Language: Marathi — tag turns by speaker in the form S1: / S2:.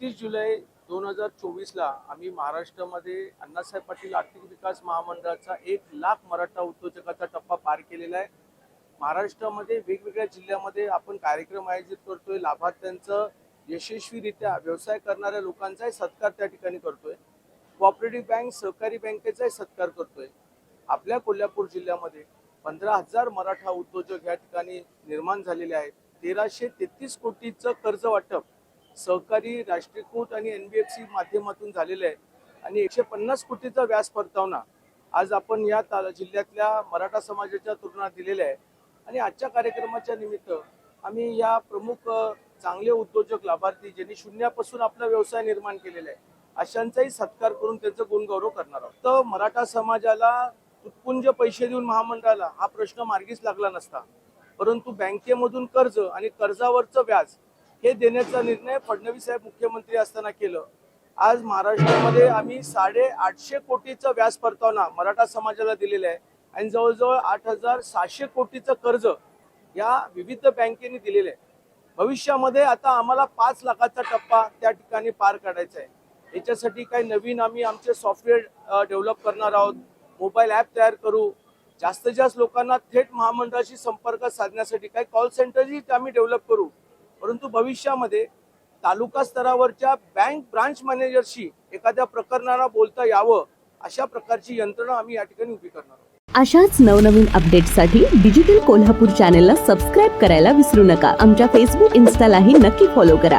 S1: एकतीस जुलै दोन हजार चोवीसला आम्ही महाराष्ट्रामध्ये अण्णासाहेब पाटील आर्थिक विकास महामंडळाचा एक लाख मराठा उद्योजकाचा टप्पा पार केलेला आहे. महाराष्ट्रामध्ये वेगवेगळ्या जिल्ह्यामध्ये आपण कार्यक्रम आयोजित करतोय. लाभार्थ्यांचं यशस्वीरित्या व्यवसाय करणाऱ्या लोकांचाही सत्कार त्या ठिकाणी करतोय. कोऑपरेटिव्ह बँक सहकारी बँकेचाही सत्कार करतोय. आपल्या कोल्हापूर जिल्ह्यामध्ये पंधरा हजार मराठा उद्योजक या ठिकाणी निर्माण झालेले आहेत. तेराशे तेहतीस कोटीचं कर्ज वाटप सहकारी राष्ट्रीयकृत आणि एन बी एफ सी माध्यमातून झालेलं आहे. आणि एकशे पन्नास कोटीचा व्याज परतावना आज आपण या ता- जिल्ह्यातल्या मराठा समाजाच्या तरुणात दिलेला आहे. आणि आजच्या कार्यक्रमाच्या निमित्त आम्ही या प्रमुख चांगले उद्योजक लाभार्थी ज्यांनी शून्यापासून आपला व्यवसाय निर्माण केलेला आहे अशांचाही सत्कार करून त्यांचं गुणगौरव करणार आहोत. तर मराठा समाजाला तुटपुंज पैसे देऊन महामंडळाला हा प्रश्न मार्गीच लागला नसता. परंतु बँकेमधून कर्ज आणि कर्जावरचं व्याज हे देण्याचा निर्णय फडणवीस साहेब मुख्यमंत्री असताना केलं. आज महाराष्ट्रामध्ये आम्ही साडे आठशे कोटीचं व्याज परतावना मराठा समाजाला दिलेलं आहे. आणि जवळजवळ आठ हजार सहाशे कोटीचं कर्ज या विविध बँकेने दिलेलं आहे. भविष्यामध्ये आता आम्हाला पाच लाखाचा टप्पा त्या ठिकाणी पार काढायचा आहे. याच्यासाठी काही नवीन आम्ही आमचे सॉफ्टवेअर डेव्हलप करणार आहोत. मोबाईल ॲप तयार करू. जास्तीत जास्त लोकांना थेट महामंडळाशी संपर्क साधण्यासाठी काही कॉल सेंटरही आम्ही डेव्हलप करू. परंतु भविष्यामध्ये तालुका स्तरावरच्या बँक ब्रांच मॅनेजरशी एखाद्या प्रकरणाला बोलता यावं अशा प्रकारची यंत्रणा आम्ही या ठिकाणी उभी करणार आहोत.
S2: अशाच नवनवीन अपडेटसाठी डिजिटल कोल्हापूर चॅनेलला सबस्क्राईब करायला विसरू नका. आमच्या फेसबुक इन्स्टालाही नक्की फॉलो करा.